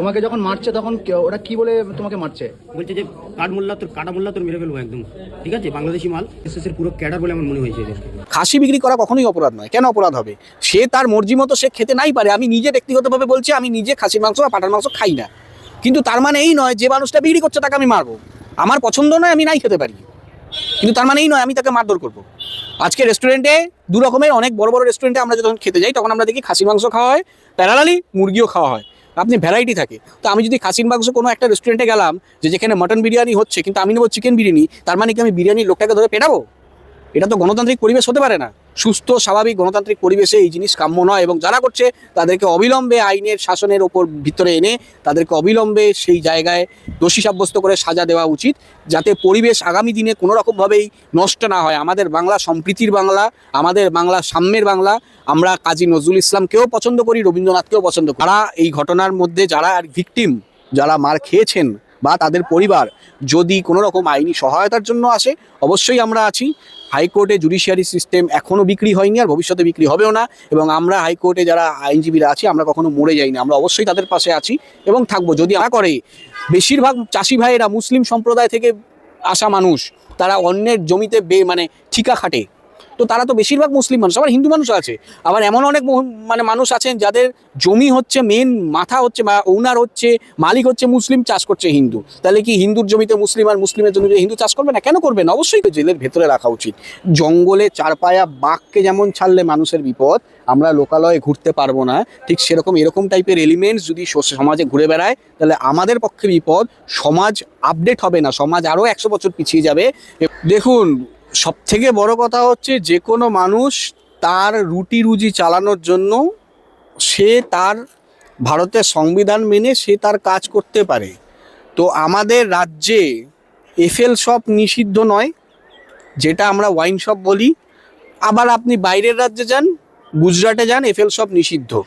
তোমাকে যখন মারছে তখন কে- ওরা কি বলে তোমাকে মারছে? বলছে যে কাঠ মোল্লা তোর কাটা মোল্লা তোর মেরে ফেলব একদম। ঠিক আছে? বাংলাদেশি মাল। এসএসের পুরো ক্যাডার বলে আমার মনে হয়েছে এদেরকে। খাসি বিক্রি করা কখনোই অপরাধ নয়। কেন অপরাধ হবে? সে তার মর্জি মতো সে খেতে নাই পারে। আমি নিজে ব্যক্তিগতভাবে বলছি আমি নিজে খাসির মাংস বা পাটার মাংস খাই না। কিন্তু তার মানে এই নয় যে মানুষটা বিক্রি করছে তাকে আমি মারবো। আমার পছন্দ নয় আমি নাই খেতে পারি। কিন্তু তার মানে এই নয় আমি তাকে মারধর করব। আজকে রেস্টুরেন্টে দু রকমের অনেক বড় বড় রেস্টুরেন্টে আমরা যখন খেতে যাই তখন আমরা দেখি খাসির মাংস খাওয়া হয় প্যারালালি মুরগিও খাওয়া হয়। আপনি ভ্যারাইটি থাকে। তো আমি যদি খাসির মাংস কোনো একটা রেস্টুরেন্টে গেলাম, যে যেখানে মটন বিরিয়ানি হচ্ছে, কিন্তু আমি নেব চিকেন বিরিয়ানি, তার মানে কি আমি বিরিয়ানির লোকটাকে ধরে পেটাবো? এটা তো গণতান্ত্রিক পরিবেশ হতে পারে না। সুস্থ, স্বাভাবিক গণতান্ত্রিক পরিবেশে এই জিনিস কাম্য নয় এবং যারা করছে তাদেরকে অবিলম্বে আইনের শাসনের ওপর ভিতরে এনে তাদেরকে অবিলম্বে সেই জায়গায় দোষী সাব্যস্ত করে সাজা দেওয়া উচিত যাতে পরিবেশ আগামী দিনে কোনো রকমভাবেই নষ্ট না হয়। আমাদের বাংলা সম্প্রীতির বাংলা, আমাদের বাংলা সাম্যের বাংলা। আমরা কাজী নজরুল ইসলামকেও পছন্দ করি, রবীন্দ্রনাথকেও পছন্দ করি। যারা এই ঘটনার মধ্যে যারা আর ভিকটিম, যারা মার খেয়েছেন বা তাদের পরিবার যদি কোনো রকম আইনি সহায়তার জন্য আসে, অবশ্যই আমরা আছি। হাইকোর্টে জুডিশিয়ারি সিস্টেম এখনও বিক্রি হয়নি আর ভবিষ্যতে বিক্রি হবেও না এবং আমরা হাইকোর্টে যারা আইনজীবীরা আছি, আমরা কখনো মরে যাইনি। আমরা অবশ্যই তাদের পাশে আছি এবং থাকব। যদি না করে, বেশিরভাগ চাষি ভাইয়েরা মুসলিম সম্প্রদায় থেকে আসা মানুষ, তারা অন্যের জমিতে বে মানে ঠিকা খাটে। তো তারা তো বেশিরভাগ মুসলিম মানুষ, আবার হিন্দু মানুষ আছে। আবার এমন অনেক মানে মানুষ আছেন যাদের জমি হচ্ছে মেন মাথা হচ্ছে বা ওনার হচ্ছে, মালিক হচ্ছে মুসলিম, চাষ করছে হিন্দু। তাহলে কি হিন্দুর জমিতে মুসলিম আর মুসলিমের জমিতে হিন্দু চাষ করবে না? কেন করবে না? অবশ্যই জেলের ভেতরে রাখা উচিত। জঙ্গলে চারপায়া বাঘকে যেমন ছাড়লে মানুষের বিপদ, আমরা লোকালয়ে ঘুরতে পারব না। ঠিক সেরকম এরকম টাইপের এলিমেন্টস যদি সমাজে ঘুরে বেড়ায়, তাহলে আমাদের পক্ষে বিপদ, সমাজ আপডেট হবে না। সমাজ আরও একশো বছর পিছিয়ে যাবে। দেখুন সব থেকে বড় কথা হচ্ছে যে কোনো মানুষ তার রুটি রুজি চালানোর জন্য সে তার ভারতের সংবিধান মেনে সে তার কাজ করতে পারে। তো আমাদের রাজ্যে এফএল শপ নিষিদ্ধ নয়, যেটা আমরা ওয়াইন শপ বলি। আবার আপনি বাইরের রাজ্যে যান, গুজরাটে যান এফএল শপ নিষিদ্ধ।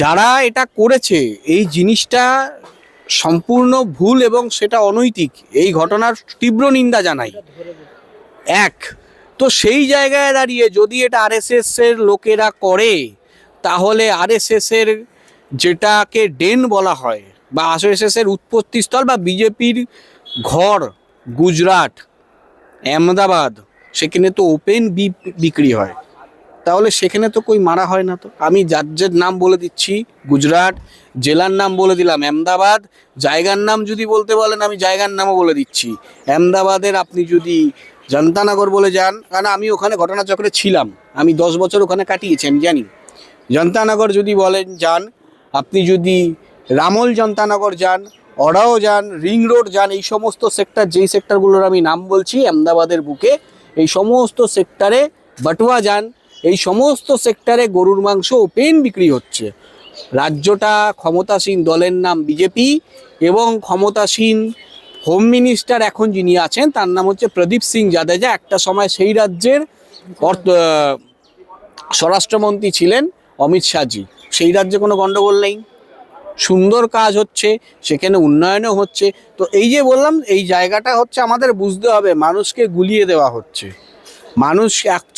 যারা এটা করেছে, এই জিনিসটা সম্পূর্ণ ভুল এবং সেটা অনৈতিক। এই ঘটনার তীব্র নিন্দা জানাই। এক, তো সেই জায়গায় দাঁড়িয়ে যদি এটা আরএসএস এর লোকেরা করে, তাহলে আরএসএস এর যেটাকে ডেন বলা হয় বা আরএসএস এর উৎপত্তিস্থল বা বিজেপির ঘর, গুজরাট, আহমেদাবাদ, সেখানে তো ওপেন বিক্রি হয়। তাহলে সেখানে তো কই মারা হয় না তো। আমি রাজ্যের নাম বলে দিচ্ছি, গুজরাট, জেলার নাম বলে দিলাম, আহমেদাবাদ, জায়গার নাম যদি বলতে বলেন আমি জায়গার নামও বলে দিচ্ছি। আহমেদাবাদের আপনি যদি জনতানগর বলে যান, কারণ আমি ওখানে ঘটনাচক্রে ছিলাম, আমি দশ বছর ওখানে কাটিয়েছি, আমি জানি। জনতানগর যদি বলেন, যান। আপনি যদি রামল জনতানগর যান অরাও যান, রিং রোড যান, এই সমস্ত সেক্টর যেই সেক্টরগুলোর আমি নাম বলছি, আহমেদাবাদের বুকে, এই সমস্ত সেক্টরে বাটুয়া যান এই সমস্ত সেক্টরে গরুর মাংস ওপেন বিক্রি হচ্ছে। রাজ্যটা ক্ষমতাসীন দলের নাম বিজেপি এবং ক্ষমতাসীন হোম মিনিস্টার এখন যিনি আছেন, তার নাম হচ্ছে প্রদীপ সিং জাদেজা। একটা সময় সেই রাজ্যের অর্থ স্বরাষ্ট্রমন্ত্রী ছিলেন অমিত শাহজি। সেই রাজ্যে কোনো গণ্ডগোল নেই। সুন্দর কাজ হচ্ছে, সেখানে উন্নয়নও হচ্ছে। তো এই যে বললাম, এই জায়গাটা হচ্ছে আমাদের বুঝতে হবে, মানুষকে গুলিয়ে দেওয়া হচ্ছে। মানুষ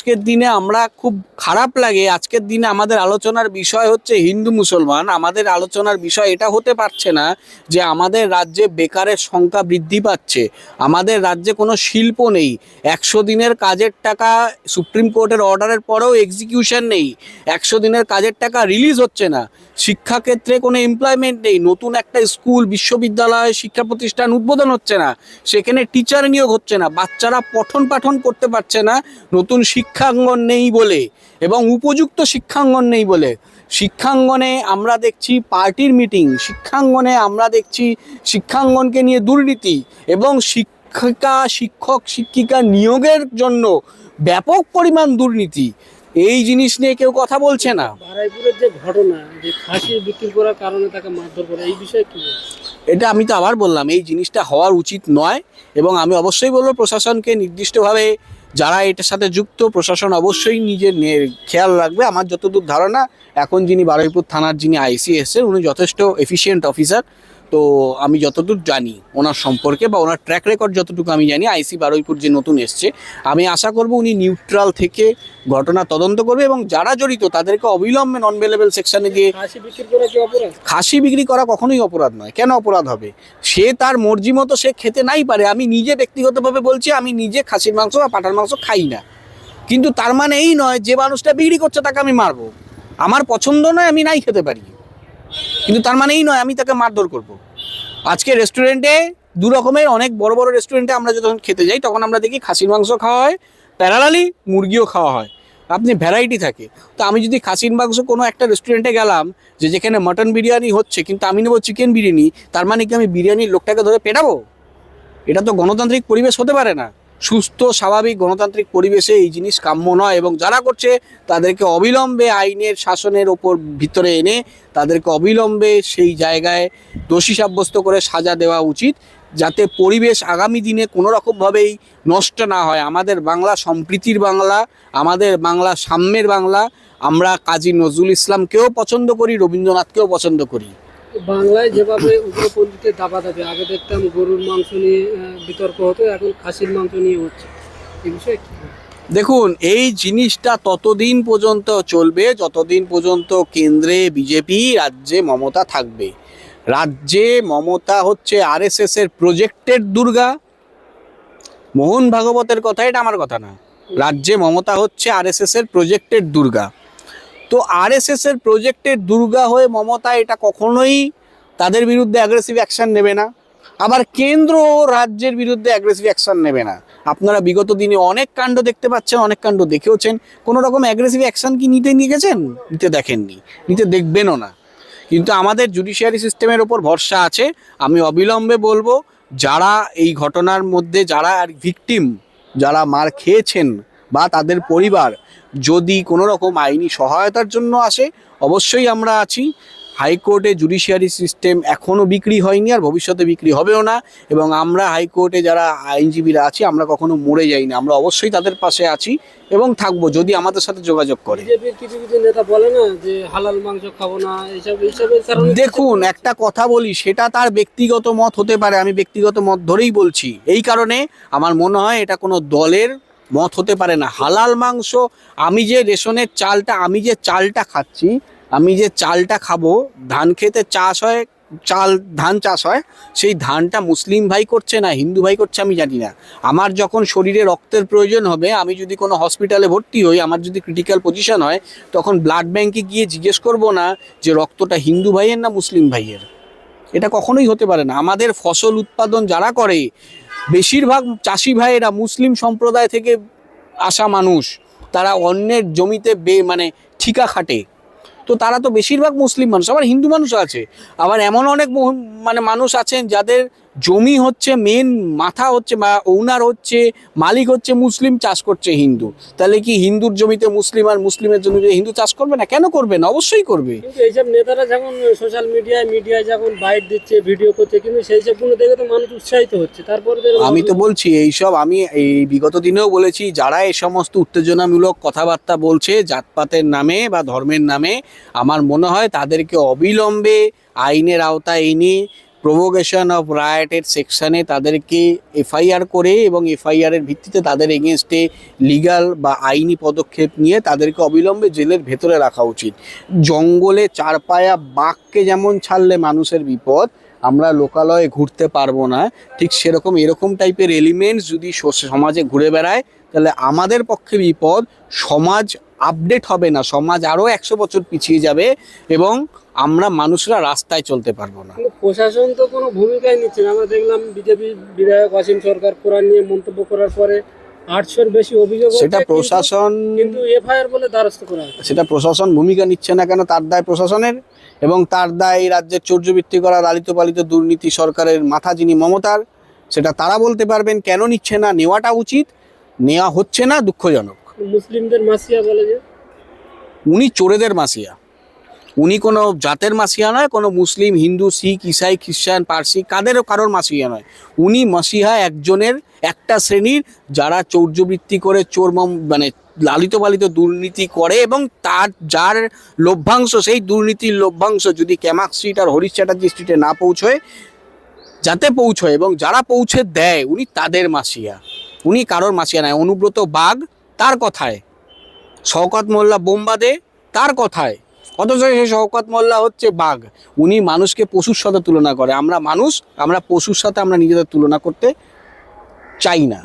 আজকের দিনে আমরা খুব খারাপ লাগে। আজকের দিনে আমাদের আলোচনার বিষয় হচ্ছে হিন্দু মুসলমান। আমাদের আলোচনার বিষয় এটা হতে পারছে না যে আমাদের রাজ্যে বেকারের সংখ্যা বৃদ্ধি পাচ্ছে। আমাদের রাজ্যে কোনো শিল্প নেই। একশো দিনের কাজের টাকা সুপ্রিম কোর্টের অর্ডারের পরেও এক্সিকিউশন নেই। একশো দিনের কাজের টাকা রিলিজ হচ্ছে না। শিক্ষাক্ষেত্রে কোনো এমপ্লয়মেন্ট নেই। নতুন একটা স্কুল, বিশ্ববিদ্যালয়, শিক্ষা প্রতিষ্ঠান উদ্বোধন হচ্ছে না। সেখানে টিচার নিয়োগ হচ্ছে না। বাচ্চারা পঠন পাঠন করতে পারছে না। নতুন শিক্ষাঙ্গন নেই বলে এবং উপযুক্ত শিক্ষাঙ্গন নেই বলে। শিক্ষাঙ্গনে আমরা দেখছি পার্টির মিটিং শিক্ষাঙ্গনে আমরা দেখছি শিক্ষাঙ্গনকে নিয়ে দুর্নীতি এবং শিক্ষিকা শিক্ষক শিক্ষিকা নিয়োগের জন্য ব্যাপক পরিমাণ দুর্নীতি। এই জিনিস নিয়ে কেউ কথা বলছে না। বারাইপুরের যে ঘটনা যে খাসি বিক্রি করার কারণে তাকে মারধর করে এই বিষয়ে কি এটা আমি তো আবার বললাম এই জিনিসটা হওয়ার উচিত নয় এবং আমি অবশ্যই বলব প্রশাসনকে নির্দিষ্টভাবে যারা এটার সাথে যুক্ত, প্রশাসন অবশ্যই নিজের খেয়াল রাখবে। আমার যতদূর ধারণা, এখন যিনি বারুইপুর থানার যিনি আইসি এসছেন উনি যথেষ্ট এফিসিয়েন্ট অফিসার তো আমি যতদূর জানি ওনার সম্পর্কে বা ওনার ট্র্যাক রেকর্ড যতটুকু আমি জানি আইসি বারুইপুর যে নতুন এসছে আমি আশা করব উনি নিউট্রাল থেকে ঘটনা তদন্ত করবে এবং যারা জড়িত তাদেরকে অবিলম্বে নন বেলেবল সেকশনে গিয়ে খাসি বিক্রি করা খাসি বিক্রি করা কখনোই অপরাধ নয়। কেন অপরাধ হবে? সে তার মর্জি মতো সে খেতে নাই পারে। আমি নিজে ব্যক্তিগতভাবে বলছি আমি নিজে খাসির মাংস বা পাঠার মাংস খাই না। কিন্তু তার মানে এই নয় যে মানুষটা বিক্রি করছে তাকে আমি মারবো। আমার পছন্দ নয় আমি নাই খেতে পারি। কিন্তু তার মানে এই নয় আমি তাকে মারধর করব। আজকে রেস্টুরেন্টে দু রকমের অনেক বড় বড় রেস্টুরেন্টে আমরা যখন খেতে যাই, তখন আমরা দেখি খাসির মাংস খাওয়া হয়, প্যারালালি মুরগিও খাওয়া হয়। আপনি ভ্যারাইটি থাকে। তো আমি যদি খাসির মাংস কোনো একটা রেস্টুরেন্টে গেলাম, যে যেখানে মাটন বিরিয়ানি হচ্ছে, কিন্তু আমি নেব চিকেন বিরিয়ানি, তার মানে কি আমি বিরিয়ানির লোকটাকে ধরে পেটাবো? এটা তো গণতান্ত্রিক পরিবেশ হতে পারে না। সুস্থ, স্বাভাবিক গণতান্ত্রিক পরিবেশে এই জিনিস কাম্য নয় এবং যারা করছে তাদেরকে অবিলম্বে আইনের শাসনের ওপর ভিতরে এনে তাদেরকে অবিলম্বে সেই জায়গায় দোষী সাব্যস্ত করে সাজা দেওয়া উচিত যাতে পরিবেশ আগামী দিনে কোনো রকমভাবেই নষ্ট না হয়। আমাদের বাংলা সম্প্রীতির বাংলা, আমাদের বাংলা সাম্যের বাংলা। আমরা কাজী নজরুল ইসলামকেও পছন্দ করি, রবীন্দ্রনাথকেও পছন্দ করি। বাংলায় যেভাবে উগ্রপন্থীদের দাবা দাবি আগে দেখতাম গরুর মাংস নিয়ে বিতর্ক হতো এখন খাসির মাংস নিয়ে হচ্ছে। এই বিষয়ে কি দেখুন এই জিনিসটা ততদিন পর্যন্ত চলবে যতদিন পর্যন্ত কেন্দ্রে বিজেপি রাজ্যে মমতা থাকবে। রাজ্যে মমতা হচ্ছে আরএসএস এর প্রজেক্টেড দুর্গা। মোহন ভাগবতের কথা এটা আমার কথা না। রাজ্যে মমতা হচ্ছে আরএসএস এর প্রজেক্টেড দুর্গা। তো আরএসএস এর প্রজেক্টেড দুর্গা হয়ে মমতা এটা কখনোই তাদের বিরুদ্ধে অ্যাগ্রেসিভ অ্যাকশন নেবে না। আবার কেন্দ্র ও রাজ্যের বিরুদ্ধে অ্যাগ্রেসিভ অ্যাকশন নেবে না। আপনারা বিগত দিনে অনেক কাণ্ড দেখতে পাচ্ছেন, অনেক কাণ্ড দেখেওছেন। কোনো রকম অ্যাগ্রেসিভ অ্যাকশন কি নিতে নিয়ে গেছেন? নিতে দেখেননি, নিতে দেখবেনও না। কিন্তু আমাদের জুডিশিয়ারি সিস্টেমের ওপর ভরসা আছে। আমি অবিলম্বে বলব, যারা এই ঘটনার মধ্যে যারা আর ভিকটিম যারা মার খেয়েছেন বা তাদের পরিবার যদি কোনো রকম আইনি সহায়তার জন্য আসে অবশ্যই আমরা আছি। হাইকোর্টে জুডিশিয়ারি সিস্টেম এখনও বিক্রি হয়নি আর ভবিষ্যতে বিক্রি হবেও না এবং আমরা হাইকোর্টে যারা আইনজীবীরা আছি আমরা কখনো মরে যাই না আমরা অবশ্যই তাদের পাশে আছি এবং থাকব যদি আমাদের সাথে যোগাযোগ করে। কিছু কিছু নেতা বলে না যে হালাল মাংস খাব না এইসব এইসবের কারণে দেখুন একটা কথা বলি সেটা তার ব্যক্তিগত মত হতে পারে আমি ব্যক্তিগত মত ধরেই বলছি। এই কারণে আমার মনে হয় এটা কোনো দলের মত হতে পারে না। হালাল মাংস, আমি যে রেশনের চালটা, আমি যে চালটা খাচ্ছি, আমি যে চালটা খাব, ধান খেতে চাষ হয়, চাল, ধান চাষ হয়, সেই ধানটা মুসলিম ভাই করছে না, হিন্দু ভাই করছে আমি জানি না। আমার যখন শরীরে রক্তের প্রয়োজন হবে, আমি যদি কোনো হসপিটালে ভর্তি হই, আমার যদি ক্রিটিক্যাল পজিশন হয়, তখন ব্লাড ব্যাংকে গিয়ে জিজ্ঞেস করব না যে রক্তটা হিন্দু ভাইয়ের না মুসলিম ভাইয়ের। এটা কখনোই হতে পারে না। আমাদের ফসল উৎপাদন যারা করে বেশিরভাগ চাষি ভাইয়েরা মুসলিম সম্প্রদায় থেকে আসা মানুষ, তারা অন্যের জমিতে বে মানে ঠিকা খাটে। তো তারা তো বেশিরভাগ মুসলিম মানুষ, আবার হিন্দু মানুষ আছে। আবার এমন অনেক মানে মানুষ আছেন যাদের জমি হচ্ছে মেন মাথা হচ্ছে বা ওনার হচ্ছে মালিক হচ্ছে মুসলিম চাষ করছে হিন্দু। তাহলে কি হিন্দুর জমিতে মুসলিম আর মুসলিমের জমিতে হিন্দু চাষ করবে না? কেন করবে না? অবশ্যই করবে। কিন্তু এইসব নেতারা যখন সোশ্যাল মিডিয়ায় মিডিয়ায় যখন বাইট দিচ্ছে ভিডিও করছে কিন্তু সেই সবগুলো দেখে তো মানুষ উৎসাহিত হচ্ছে। তারপরে আমি তো বলছি এইসব আমি এই বিগত দিনেও বলেছি যারা এই সমস্ত উত্তেজনামূলক কথাবার্তা বলছে জাতপাতের নামে বা ধর্মের নামে আমার মনে হয় তাদেরকে অবিলম্বে আইনের আওতায় এনে প্রভোগেশন অফ রায়টের সেকশনে তাদেরকে এফআইআর করে এবং এফআইআর এর ভিত্তিতে তাদের এগেনস্টে লিগাল বা আইনি পদক্ষেপ নিয়ে তাদেরকে অবিলম্বে জেলের ভেতরে রাখা উচিত। জঙ্গলে চারপায়া বাঘকে যেমন ছাড়লে মানুষের বিপদ, আমরা লোকালয়ে ঘুরতে পারব না। ঠিক সেরকম এরকম টাইপের এলিমেন্টস যদি সমাজে ঘুরে বেড়ায় তাহলে আমাদের পক্ষে বিপদ সমাজ আপডেট হবে না সমাজ আরও একশো বছর পিছিয়ে যাবে এবং আমরা মানুষরা রাস্তায় চলতে পারব না। প্রশাসন তো কোনো ভূমিকাই নিচ্ছে না। আমরা দেখলাম বিজেপি বিধায়ক অসীম সরকার কোরআন নিয়ে মন্তব্য করার পরে আটশোর বেশি অভিযোগ সেটা প্রশাসন কিন্তু এফআইআর বলে দ্বারস্থ করা সেটা প্রশাসন ভূমিকা নিচ্ছে না কেন? তার দায় প্রশাসনের এবং তার দায় এই রাজ্যের চৌর্যবৃত্তি করা লালিত পালিত দুর্নীতি সরকারের মাথা যিনি মমতার সেটা তারা বলতে পারবেন। কেন নিচ্ছে না? নেওয়াটা উচিত। নেওয়া হচ্ছে না দুঃখজনক। মুসলিমদের মাসিয়া বলে যে? উনি চোরেদের মাসিয়া। উনি কোনো জাতের মাসিয়া নয় কোনো মুসলিম হিন্দু শিখ ইসাই খ্রিস্টান পার্সি কাদেরও কারোর মাসিয়া নয়। উনি মাসিহা একজনের একটা শ্রেণির যারা চৌর্যবৃত্তি করে চোর মানে লালিত পালিত দুর্নীতি করে এবং তার যার লভ্যাংশ সেই দুর্নীতির লভ্যাংশ যদি ক্যামাক স্ট্রিট আর হরিশ চ্যাটার্জি স্ট্রিটে না পৌঁছয় যাতে পৌঁছয় এবং যারা পৌঁছে দেয় উনি তাদের মাসিয়া। উনি কারোর মাসিয়া নাই, অনুব্রত বাঘ তার কথায়। শওকত মোল্লা বোম্বাদে তার কথায়। অথচ সেই শওকত মোল্লা হচ্ছে বাঘ। উনি মানুষকে পশুর সাথে তুলনা করে। আমরা মানুষ, আমরা পশুর সাথে আমরা নিজেদের তুলনা করতে চাই না।